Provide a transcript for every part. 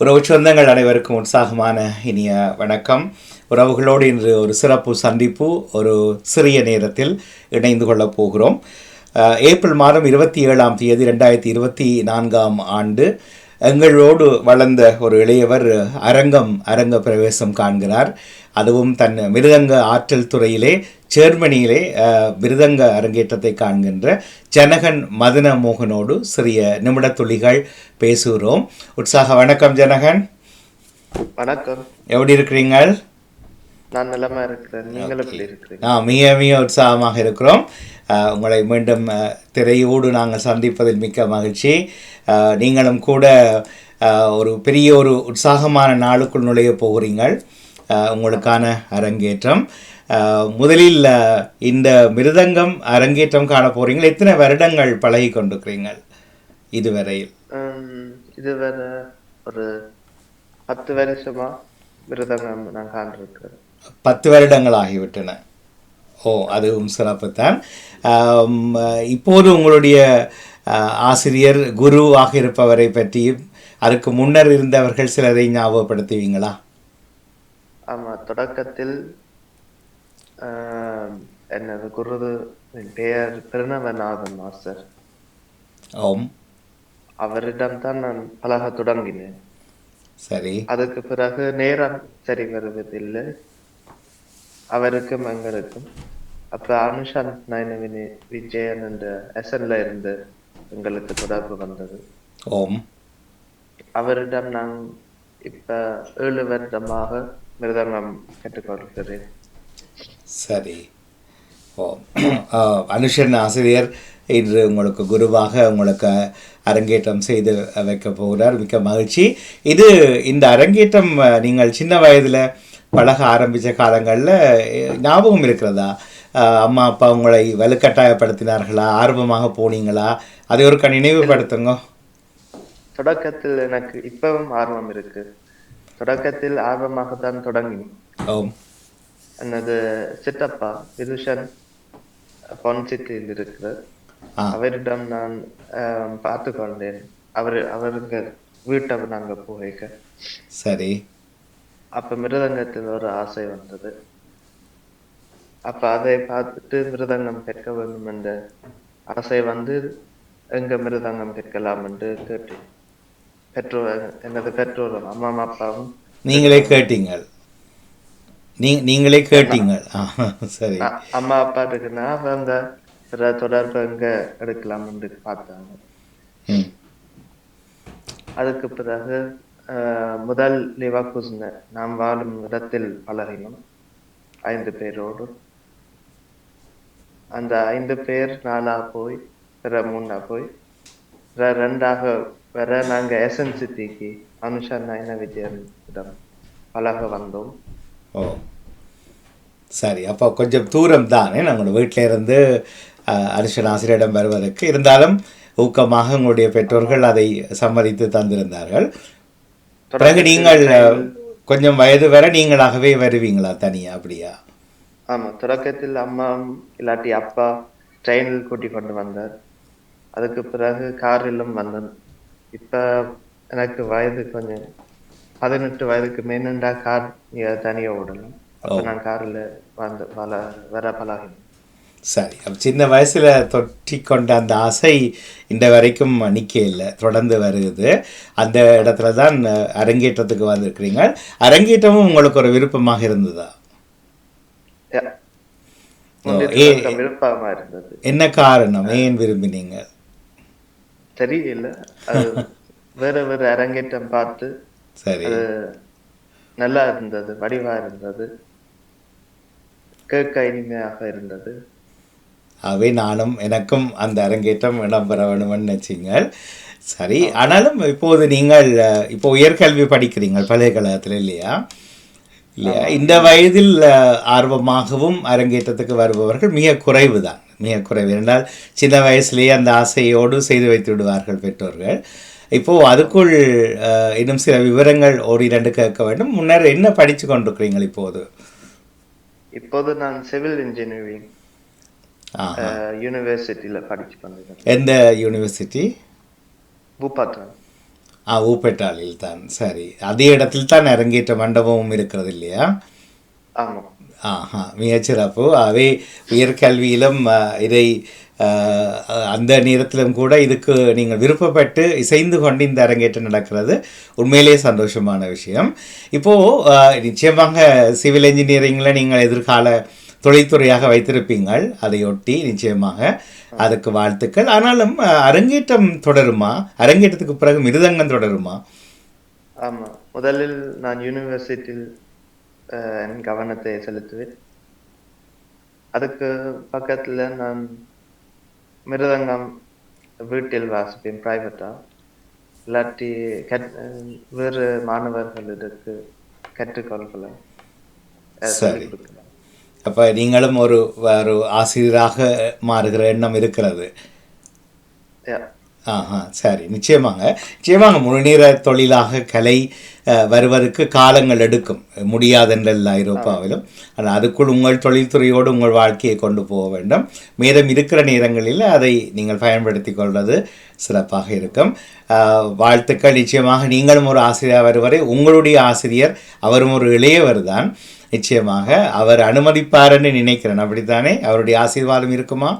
உறவு சொந்தங்கள் அனைவருக்கும் உற்சாகமான இனிய வணக்கம். உறவுகளோடு இன்று ஒரு சிறப்பு சந்திப்பு ஒரு சிறிய நேரத்தில் இணைந்து கொள்ளப் போகிறோம். ஏப்ரல் மாதம் இருபத்தி ஏழாம் தேதி ரெண்டாயிரத்தி இருபத்தி நான்காம் ஆண்டு எங்களோடு வளர்ந்த ஒரு இளையவர் அரங்கம் அரங்க பிரவேசம் காண்கிறார். அதுவும் தன் மிருதங்க ஆற்றல் துறையிலே ஜெர்மனியிலே அஹ், மிருதங்க அரங்கேற்றத்தை காண்கின்ற ஜனகன் மதன மோகனோடு சிறிய நிமிடத் துளிகள் பேசுகிறோம். உற்சாக வணக்கம் ஜனகன். வணக்கம். எப்படி இருக்கிறீங்கள்? நான் நலமா இருக்கிறேன். நீங்கள் எப்படி இருக்கிறீங்க ஆ மிக மிக உற்சாகமாக இருக்கிறோம். உங்களை மீண்டும் திரையோடு நாங்கள் சந்திப்பதில் மிக்க மகிழ்ச்சி. நீங்களும் கூட ஒரு பெரிய ஒரு உற்சாகமான நாளுக்குள் நுழைய போகிறீங்கள். உங்களுக்கான அரங்கேற்றம். முதலில் இந்த மிருதங்கம் அரங்கேற்றம் காண போறீங்கள். எத்தனை வருடங்கள் பழகி கொண்டிருக்கிறீங்கள் இதுவரையில்? உம், இது வேற ஒரு பத்து வருஷமா விரதம் நான் காண்டிருக்கிறேன் பத்து வருடங்கள் ஆகிவிட்டன. ஓ அதுவும் சிறப்புத்தான் ஆம், இப்போது உங்களுடைய ஆசிரியர் குருவாக இருப்பவரை பற்றியும் அதுக்கு முன்னர் இருந்தவர்கள் சிலரை ஞாபகப்படுத்துவீங்களா? ஆமா தொடக்கத்தில் எனது குருது பெயர் பிரணவநாதன் மாஸ்டர் ஓம் அவரிடம் தான் நான் பழக தொடங்கினேன் சரி அதுக்கு பிறகு நேரம் சரி வருவதில்லை அவருக்கும் எங்களுக்கும் அப்ப அனுஷாந்த் நயனவினி விஜயன் என்ற எஸ்என்ல இருந்து எங்களுக்கு தொடர்பு வந்தது ஓம் அவரிடம் நான் இப்ப ஏழு வருடமாக மிருதங்கம் கற்றுக்கொள்கிறேன் சரி. ஓ. அனுஷன் ஆசிரியர் இன்று உங்களுக்கு குருவாக உங்களுக்கு அரங்கேற்றம் செய்து வைக்க போகிறார். மிக்க மகிழ்ச்சி. இது இந்த அரங்கேற்றம் நீங்கள் சின்ன வயதில் பழக ஆரம்பித்த காலங்களில் ஞாபகம் இருக்கிறதா? அம்மா அப்பா உங்களை வலுக்கட்டாயப்படுத்தினார்களா? ஆர்வமாக போனீங்களா? அதை ஒரு க நினைவுபடுத்துங்க. தொடக்கத்தில் எனக்கு இப்பவும் ஆர்வம் இருக்கு. தொடக்கத்தில் ஆர்வமாக தான் தொடங்கினேன் எனது சித்தப்பா விதுஷன் பொன்சிட்டியில் இருக்கிறார். அவரிடம் நான் பார்த்து கொண்டேன். அவர் அவருங்க வீட்டை நாங்க போக சரி. அப்ப மிருதங்கத்தில் ஒரு ஆசை வந்தது. அப்ப அதை பார்த்துட்டு மிருதங்கம் கற்க வேண்டும் என்ற ஆசை வந்து எங்க மிருதங்கம் கற்கலாம் என்று கேட்டேன். பெற்றோர் எனது பெற்றோரும் அம்மா அப்பாவும் நீங்களே கேட்டீங்கள். நீ நீங்களே கேட்டீங்கள் ஆ சரி. அம்மா அப்பா இருக்குன்னா அவங்க தொடர்பு எங்க எடுக்கலாம் என்று பார்த்தாங்க அதுக்கு பிறகு முதல் லிவாகுஸ்ன நாம் வாழும் இடத்தில் பழகினோம் ஐந்து பேரோடு அந்த ஐந்து பேர் நாலா போய் பிற மூணா போய் பிற ரெண்டாக வர நாங்க எஸ்என் சிட்டிக்கு அனுஷா நயன விஜயனிடம் பழக வந்தோம். ஓ. சரி அப்போ கொஞ்சம் தூரம் தானே நம்மளோட வீட்டில இருந்து அஹ், அனுஷன் ஆசிரியரிடம் வருவதற்கு. இருந்தாலும் ஊக்கமாக உங்களுடைய பெற்றோர்கள் அதை சம்மதித்து தந்திருந்தார்கள். பிறகு நீங்கள் கொஞ்சம் வயது வரை நீங்களாகவே வருவீங்களா தனியா அப்படியா? ஆமா தொடக்கத்தில் அம்மா இல்லாட்டி அப்பா ட்ரெயினில் கூட்டி கொண்டு வந்தார். அதுக்கு பிறகு காரிலும் வந்தேன் இப்ப எனக்கு வயது கொஞ்சம் பதினெட்டு வயதுக்கு மேனண்டா கார் தனியா ஓடலாம் அப்ப நான் கார்ல வந்து பல வர பழகினேன். சரி அப்போ சின்ன வயசுல தொற்றி கொண்ட அந்த ஆசை இந்த வரைக்கும் நிற்க இல்லை தொடர்ந்து வருது. அந்த இடத்துல தான் அரங்கேற்றத்துக்கு வந்திருக்கிறீங்க. அரங்கேற்றமும் உங்களுக்கு ஒரு விருப்பமாக இருந்ததா? என்ன காரணம்? ஏன் விரும்பினீங்க? தெரியல. வேற வேற அரங்கேற்றம் பார்த்து சரி. நல்லா இருந்தது வடிவா இருந்தது கேட்க இனிமையாக இருந்தது. ஆகவே நானும் எனக்கும் அந்த அரங்கேற்றம் இடம்பெற வேணும்னு நினைச்சீங்கள் சரி ஆனாலும் இப்போது நீங்கள் இப்போ உயர்கல்வி படிக்கிறீங்க பல்கலைக்கழகத்தில் இல்லையா? இல்லையா? இந்த வயதில் ஆர்வமாகவும் அரங்கேற்றத்துக்கு வருபவர்கள் மிக குறைவு தான் மிக குறைவு. என்றால் சின்ன வயசுலேயே அந்த ஆசையோடு செய்து வைத்து விடுவார்கள் பெற்றோர்கள். இப்போ அதுக்குள் இன்னும் சில விவரங்கள் ஒரு இரண்டு கேட்க வேண்டும். முன்னர் என்ன படித்து கொண்டிருக்கிறீங்கள் இப்போது? இப்போது நான் சிவில் இன்ஜினியரிங் யூனிவர்சிட்டியில படிச்சு பண்ணிருக்கேன் எந்த யூனிவர்சிட்டி பூபாத்தான் ஆ ஊப்பெட்டாலில் தான். சரி. அதே இடத்தில் தான் அரங்கேற்ற மண்டபமும் இருக்கிறது இல்லையா? ஆமா. ஆஹா. மிகச்சிறப்பு அவை உயர்கல்வியிலும் இதை அந்த நேரத்திலும் கூட இதுக்கு நீங்கள் விருப்பப்பட்டு இசைந்து கொண்டு இந்த அரங்கேற்றம் நடக்கிறது உண்மையிலேயே சந்தோஷமான விஷயம். இப்போது நிச்சயமாக சிவில் இன்ஜினியரிங்கில் நீங்கள் எதிர்கால தொழில்துறையாக வைத்திருப்பீங்கள். அதையொட்டி நிச்சயமாக அதுக்கு வாழ்த்துக்கள். ஆனாலும் அரங்கேற்றம் தொடருமா? அரங்கேற்றத்துக்கு பிறகு மிருதங்கம் தொடருமா? ஆமாம் முதலில் நான் யூனிவர்சிட்டியில் என் கவனத்தை செலுத்துவேன். அதுக்கு பக்கத்தில் நான் மிருதங்கம் வீட்டில் வாசிப்பேன் பிரைவேட்டா இல்லாட்டி கற் வேறு மாணவர்களுக்கு கற்றுக்கொள்ளலாம் அஹ், சரி. அப்போ நீங்களும் ஒரு ஒரு ஆசிரியராக மாறுகிற எண்ணம் இருக்கிறது. ஆஹா சரி. நிச்சயமாங்க. நிச்சயமாங்க முழுநீர தொழிலாக கலை வருவதற்கு காலங்கள் எடுக்கும். முடியாதென்றல்ல ஐரோப்பாவிலும். ஆனால் அதுக்குள் உங்கள் தொழில்துறையோடு உங்கள் வாழ்க்கையை கொண்டு போக வேண்டும். மீதம் இருக்கிற நேரங்களில் அதை நீங்கள் பயன்படுத்தி கொள்வது சிறப்பாக இருக்கும். வாழ்த்துக்கள். நிச்சயமாக நீங்களும் ஒரு ஆசிரியர் வருவரை உங்களுடைய ஆசிரியர் அவரும் ஒரு இளையவர் தான். நிச்சயமாக அவர் அனுமதிப்பார் என்று நினைக்கிறேன். அப்படித்தானே? அவருடைய ஆசீர்வாதம் இருக்குமா?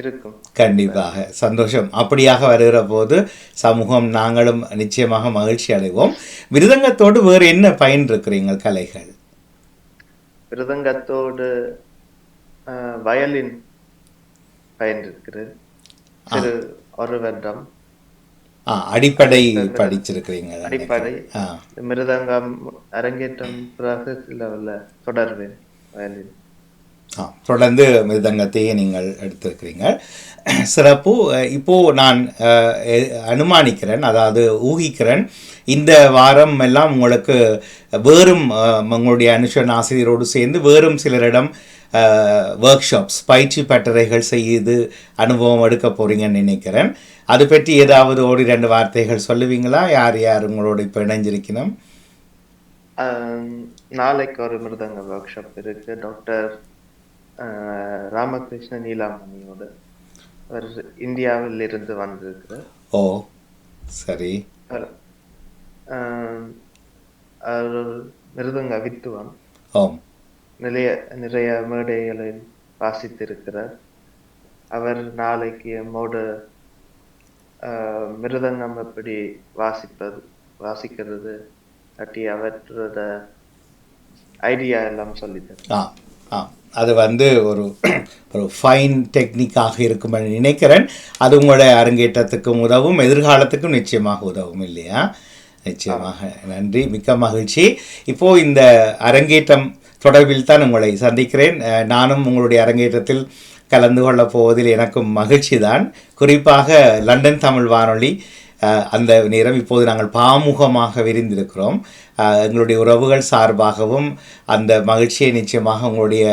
இருக்கும். கண்டிப்பாக. சந்தோஷம். அப்படியாக வருகிற போது சமூகம் நாங்களும் நிச்சயமாக மகிழ்ச்சி அடைவோம். மிருதங்கத்தோடு வேறு என்ன பயன் இருக்கிறீங்க கலைகள் மிருதங்கத்தோடு வயலின் பயின்றிருக்கிறது சிறு ஒரு வருடம் அடிப்படை படிச்சிருக்கிறீங்க அடிப்படை. மிருதங்கம் அரங்கேற்றம் பிறகு லெவல்ல தொடர்வேன் வயலின். தொடர்ந்து மிருதங்கத்தையே நீங்கள் எடுத்திருக்கிறீங்க. சிறப்பு இப்போது நான் அனுமானிக்கிறேன் அதாவது ஊகிக்கிறேன் இந்த வாரம் எல்லாம் உங்களுக்கு வேறும் உங்களுடைய அனுஷன் ஆசிரியரோடு சேர்ந்து வேறும் சிலரிடம் ஒர்க் ஷாப்ஸ் பயிற்சி பட்டறைகள் செய்து அனுபவம் எடுக்க போகிறீங்கன்னு நினைக்கிறேன். அது பற்றி ஏதாவது ஒரு ரெண்டு வார்த்தைகள் சொல்லுவீங்களா? யார் யார் உங்களோட இப்போ இணைஞ்சிருக்கணும்? நாளைக்கு ஒரு மிருதங்க ஒர்க் ஷாப் இருக்குது டாக்டர் ராமகிருஷ்ண நீலாமணியோட அவர் இந்தியாவில் இருந்து வந்திருக்கிறார். ஓ சரி. அவர், மிருதங்க வித்துவான் ஓம் நிறைய நிறைய மேடைகளில் வாசித்திருக்கிறார். அவர் நாளைக்கு எம்மோடு மிருதங்கம் எப்படி வாசிப்பது வாசிக்கிறது பற்றி அவற்றோட ஐடியா எல்லாம் சொல்லித்தர ஆ ஆ. அது வந்து ஒரு ஒரு ஃபைன் டெக்னிக்காக இருக்கும் நினைக்கிறேன். அது உங்களுடைய அரங்கேற்றத்துக்கும் உதவும் எதிர்காலத்துக்கும் நிச்சயமாக உதவும் இல்லையா? நிச்சயமாக. நன்றி மிக்க மகிழ்ச்சி. இப்போது இந்த அரங்கேற்றம் தொடர்பில் தான் உங்களை சந்திக்கிறேன். நானும் உங்களுடைய அரங்கேற்றத்தில் கலந்து கொள்ளப் போவதில் எனக்கும் மகிழ்ச்சி தான் குறிப்பாக லண்டன் தமிழ் வானொலி அந்த நேரம் இப்போது நாங்கள் பாமுகமாக விரிந்திருக்கிறோம். எங்களுடைய உறவுகள் சார்பாகவும் அந்த மகிழ்ச்சியை நிச்சயமாக உங்களுடைய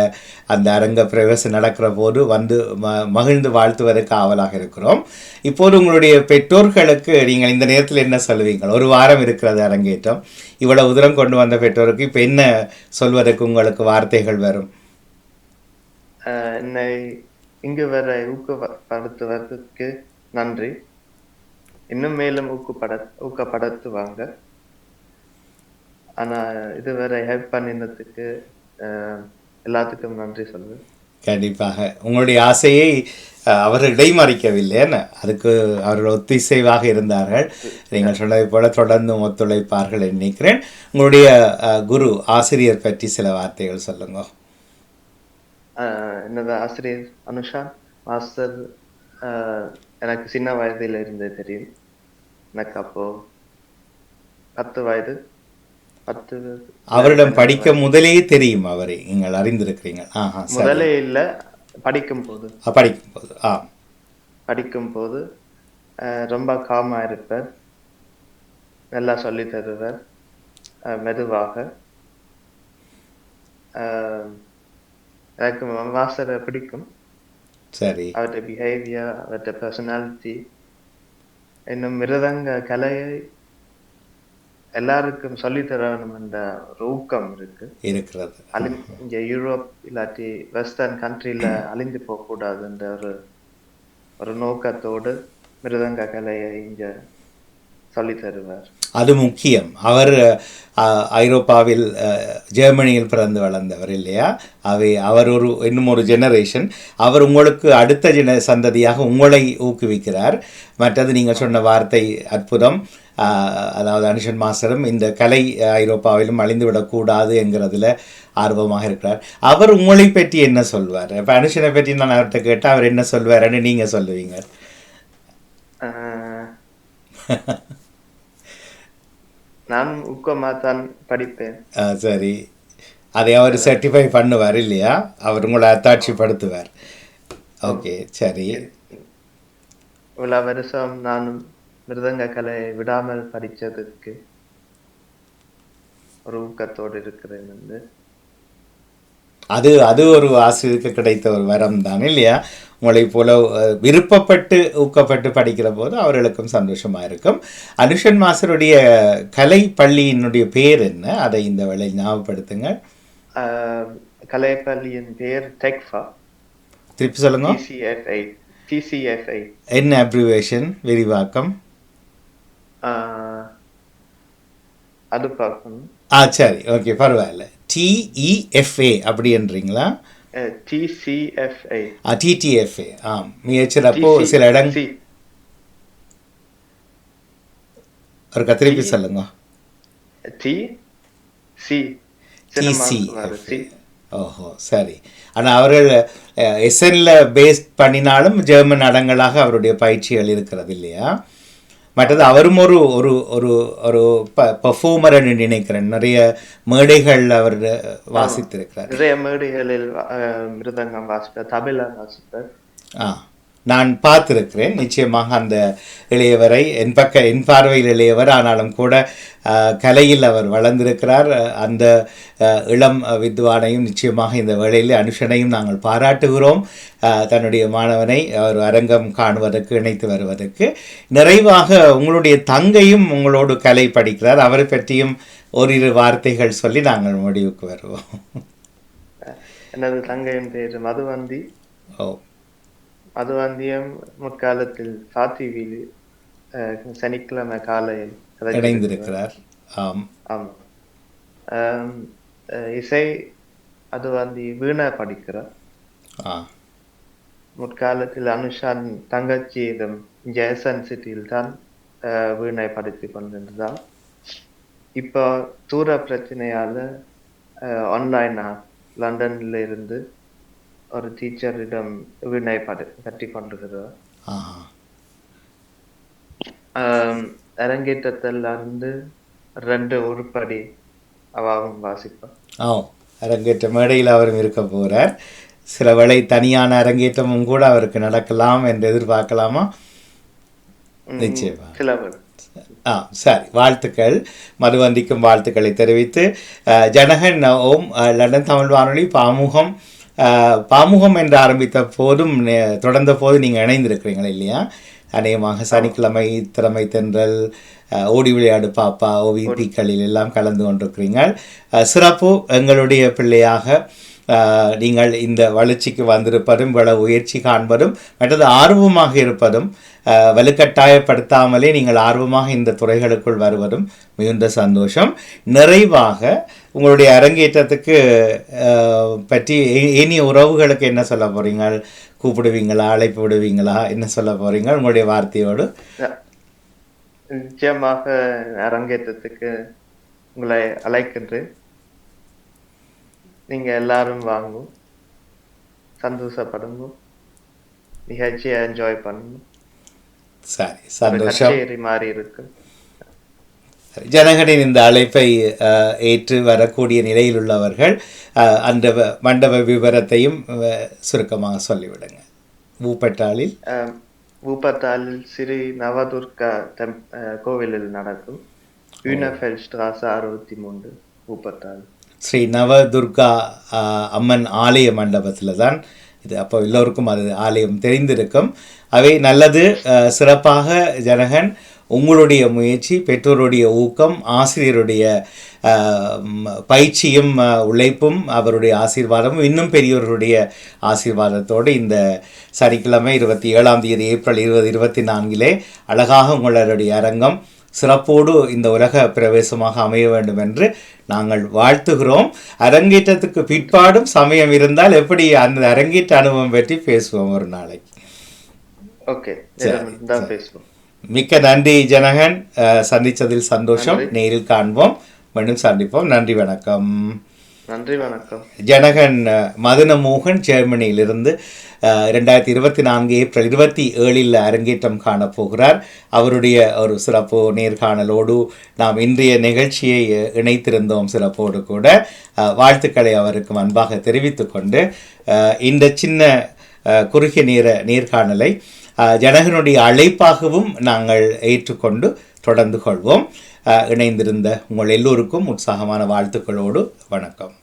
அந்த அரங்க பிரவேசம் நடக்கிற போது வந்து ம மகிழ்ந்து வாழ்த்துவதற்கு ஆவலாக இருக்கிறோம். இப்போது உங்களுடைய பெற்றோர்களுக்கு நீங்கள் இந்த நேரத்தில் என்ன சொல்லுவீங்கள் ஒரு வாரம் இருக்கிறது அரங்கேற்றம். இவ்வளவு தூரம் கொண்டு வந்த பெற்றோருக்கு இப்போ என்ன சொல்வதற்கு உங்களுக்கு வார்த்தைகள் வரும்? என்னை இங்கு வர ஊக்கப்படுத்துவதற்கு நன்றி. இன்னும் மேலும் ஊக்கப்பட ஊக்கப்படுத்துவாங்க. ஆனா இதுவரை ஹெல்ப் பண்ணினதுக்கு எல்லாத்துக்கும் நன்றி சொல்லுவேன் கண்டிப்பாக. உங்களுடைய ஆசையை அவர்கள் இடைமறிக்கவில்லை அதுக்கு அவர்கள் ஒத்திசைவாக இருந்தார்கள். நீங்கள் சொன்னதை போல தொடர்ந்து ஒத்துழைப்பார்கள் நினைக்கிறேன். உங்களுடைய குரு ஆசிரியர் பற்றி சில வார்த்தைகள் சொல்லுங்க. என்னோட ஆசிரியர்? அனுஷா? மாஸ்டர் எனக்கு சின்ன வயதில இருந்தே தெரியும். எனக்கு அப்போ பத்து வயது. அவரிடம் படிக்க முதலே தெரியும் அவரை. நீங்கள் அறிந்திருக்கிறீங்க முதலே இல்ல படிக்கும் போது படிக்கும் போது ஆ. படிக்கும் போது ரொம்ப காமா இருப்பார். நல்லா சொல்லி தருவார். மெதுவாக. எனக்கு மாஸ்டரை பிடிக்கும். சரி. அவருடைய பிஹேவியர் அவருடைய பர்சனாலிட்டி இன்னும் மிருதங்க கலையை எல்லாருக்கும் சொல்லித் தரணும் என்ற ஒரு ஊக்கம் இருக்கு. இருக்கிறது. அழி இங்க யூரோப் இல்லாட்டி வெஸ்டர்ன் கண்ட்ரில அழிந்து போக கூடாதுன்ற ஒரு ஒரு நோக்கத்தோடு மிருதங்க கலையை இங்க சொல்லி தருவார். அது முக்கியம். அவர் ஐரோப்பாவில் ஜெர்மனியில் பிறந்து வளர்ந்தவர் இல்லையா? அவை அவர் ஒரு இன்னும் ஒரு ஜெனரேஷன் அவர் உங்களுக்கு அடுத்த ஜென சந்ததியாக உங்களை ஊக்குவிக்கிறார். மற்றது நீங்கள் சொன்ன வார்த்தை அற்புதம். அதாவது அனுஷன் மாஸ்டரும் இந்த கலை ஐரோப்பாவிலும் அழிந்துவிடக்கூடாது என்கிறதுல ஆர்வமாக இருக்கிறார். அவர் உங்களை பற்றி என்ன சொல்வார்? இப்போ அனுஷனை பற்றி நான் அவர்கிட்ட கேட்டால் அவர் என்ன சொல்வாருன்னு நீங்கள் சொல்லுவீங்க. நான் ஊக்கமா தான் படிப்பேன். ஆ, சரி. அதை அவர் சர்டிஃபை பண்ணுவார் இல்லையா? அவர் உங்களை அத்தாட்சிப்படுத்துவார். ஓகே சரி. இவ்வளவு வருஷம் நானும் மிருதங்க கலையை விடாமல் படிச்சதுக்கு ஒரு ஊக்கத்தோடு இருக்கிறேன் வந்து. அது அது ஒரு ஆசிரியருக்கு கிடைத்த ஒரு வரம் தான் இல்லையா? உங்களை போல விருப்பப்பட்டு ஊக்கப்பட்டு படிக்கிற போது அவர்களுக்கும் சந்தோஷமாக இருக்கும். அனுஷன் மாஸ்டருடைய கலை பள்ளியினுடைய பேர் என்ன? அதை இந்த வேளை ஞாபகப்படுத்துங்க ஆஹ், கலைப்பள்ளியின் பேர் டெக்ஃபா. திருப்பி சொல்லுங்க. என்ன அப்ரிவேஷன் விரிவாக்கம். அது பார்க்கணும். ஆ சரி ஓகே பரவாயில்ல. டிஇஎஃப்ஏ அப்படின்றீங்களா? டிசிஎஃப்ஐ டிடிஎஃப்ஏ ஆம். மிகச்சிறப்போ சில இடம் ஒரு கத்திரிப்பி சொல்லுங்க. டி சி டிசி ஓஹோ சரி. ஆனால் அவர்கள் எஸ்என்ல பேஸ் பண்ணினாலும் ஜெர்மன் அடங்களாக அவருடைய பயிற்சிகள் இருக்கிறது இல்லையா? மற்றது அவரும் ஒரு ஒரு ஒரு ஒரு ப பர்ஃபார்மர்னு நினைக்கிறேன். நிறைய மேடைகள் அவர் வாசித்திருக்கிறார். நிறைய மேடைகளில் மிருதங்கம் வாசிப்பார் தபிலா வாசிப்பார் ஆ. நான் பார்த்திருக்கிறேன். நிச்சயமாக அந்த இளையவரை என் பக்க என் பார்வையில் இளையவர் ஆனாலும் கூட கலையில் அவர் வளர்ந்திருக்கிறார். அந்த இளம் வித்வானையும் நிச்சயமாக இந்த வேளையில் அனுஷனையும் நாங்கள் பாராட்டுகிறோம். தன்னுடைய மாணவனை அவர் அரங்கம் காணுவதற்கு இணைத்து வருவதற்கு. நிறைவாக உங்களுடைய தங்கையும் உங்களோடு கலை படிக்கிறார். அவரை பற்றியும் ஓரிரு வார்த்தைகள் சொல்லி நாங்கள் முடிவுக்கு வருவோம். எனது தங்கையின் பேர்? மதுவந்தி. ஓ. மதுவந்தியம் முற்காலத்தில் சாத்திவியில் சனிக்கிழமை காலையில். இணைந்திருக்கிறார் ஆம். இசை அது வந்து வீணை படிக்கிறார். முற்காலத்தில் அனுஷான் தங்கச்சியிடம் ஜெயசன் சிட்டியில் தான் வீணை படித்து கொண்டிருந்தார் இப்போ தூர பிரச்சனையால ஆன்லைனா லண்டன்ல இருந்து ஒரு டீச்சரிடம் வீணை படி கட்டி கொண்டிருக்கிறார். ஆம், அரங்கேற்றத்துல இருந்து ரெண்டு உருப்படி அவாவும் வாசிப்பார். ஓ அரங்கேற்ற மேடையில் அவரும் இருக்க போகிறார் சில வேளை தனியான அரங்கேற்றமும் கூட அவருக்கு நடக்கலாம் என்று எதிர்பார்க்கலாமா? நிச்சயமா. ஆ சரி வாழ்த்துக்கள். மதுவந்திக்கும் வாழ்த்துக்களை தெரிவித்து ஜனகன் ஓம் லண்டன் தமிழ் வானொலி பாமுகம் பாமுகம் என்று ஆரம்பித்த போதும் தொடர்ந்த போது நீங்கள் இணைந்திருக்கிறீங்களா இல்லையா? அநேகமாக சனிக்கிழமை திறமை தென்றல் ஓடி விளையாடு பாப்பா ஓவியத்திகளில் எல்லாம் கலந்து கொண்டிருக்கிறீங்க. சிறப்பு எங்களுடைய பிள்ளையாக நீங்கள் இந்த வளர்ச்சிக்கு வந்திருப்பதும் இவ்வளவு உயர்ச்சி காண்பதும் மற்றது ஆர்வமாக இருப்பதும் வலுக்கட்டாயப்படுத்தாமலே நீங்கள் ஆர்வமாக இந்த துறைகளுக்குள் வருவதும் மிகுந்த சந்தோஷம். நிறைவாக உங்களுடைய அரங்கேற்றத்துக்கு பற்றி இனி உறவுகளுக்கு என்ன சொல்ல போறீங்க? கூப்பிடுவீங்களா? அழைப்பு விடுவீங்களா? என்ன சொல்ல போறீங்க? உங்களுடைய வார்த்தையோடு. நிச்சயமாக அரங்கேற்றத்துக்கு உங்களை அழைக்கின்றேன். நீங்க எல்லாரும் வாங்கும். சந்தோஷப்படுங்க நிகழ்ச்சியை என்ஜாய் பண்ணுங்க சரி சந்தோஷம். மாதிரி இருக்கு ஜனகனின் இந்த அழைப்பை ஏற்று வரக்கூடிய நிலையில் உள்ளவர்கள் அந்த மண்டப விவரத்தையும் சுருக்கமாக சொல்லிவிடுங்க. ஊப்பட்டாளில்? அஹ், ஊப்பத்தாலில் ஸ்ரீ நவதுர்கா டெம் கோவிலில் நடக்கும் யூனஃபெல் ஸ்ட்ராஸ் அறுபத்தி மூன்று ஊப்பத்தால் ஸ்ரீ நவதுர்கா அம்மன் ஆலய மண்டபத்தில் தான் இது அப்போ எல்லோருக்கும் அது ஆலயம் தெரிந்திருக்கும். அவை நல்லது சிறப்பாக ஜனகன் உங்களுடைய முயற்சி பெற்றோருடைய ஊக்கம் ஆசிரியருடைய பயிற்சியும் உழைப்பும் அவருடைய ஆசீர்வாதமும் இன்னும் பெரியவர்களுடைய ஆசீர்வாதத்தோடு இந்த சனிக்கிழமை இருபத்தி ஏழாம் தேதி ஏப்ரல் இருபது இருபத்தி நான்கிலே அழகாக உங்களுடைய அரங்கம் சிறப்போடு இந்த உலக பிரவேசமாக அமைய வேண்டும் என்று நாங்கள் வாழ்த்துகிறோம். அரங்கேற்றத்துக்கு பிற்பாடும் சமயம் இருந்தால் எப்படி அந்த அரங்கேற்ற அனுபவம் பற்றி பேசுவோம் ஒரு நாளைக்கு. ஓகே. பேசுவோம். மிக்க நன்றி ஜனகன். அஹ், சந்திச்சதில் சந்தோஷம். நேரில் காண்போம். மீண்டும் சந்திப்போம். நன்றி வணக்கம். நன்றி வணக்கம். ஜனகன் மதனமோகன் ஜெர்மனியிலிருந்து அஹ், இரண்டாயிரத்தி இருபத்தி நான்கு ஏப்ரல் இருபத்தி ஏழில் அரங்கேற்றம் காணப்போகிறார். அவருடைய ஒரு சிறப்பு நேர்காணலோடு நாம் இன்றைய நிகழ்ச்சியை இணைத்திருந்தோம் சிறப்போடு கூட. வாழ்த்துக்களை அவருக்கு அன்பாக தெரிவித்துக் கொண்டு அஹ், இந்த சின்ன குறுகிய நேர நேர்காணலை ஜனகனுடைய அழைப்பாகவும் நாங்கள் ஏற்றுக்கொண்டு தொடர்ந்து கொள்வோம். இணைந்திருந்த உங்கள் எல்லோருக்கும் உற்சாகமான வாழ்த்துக்களோடு வணக்கம்.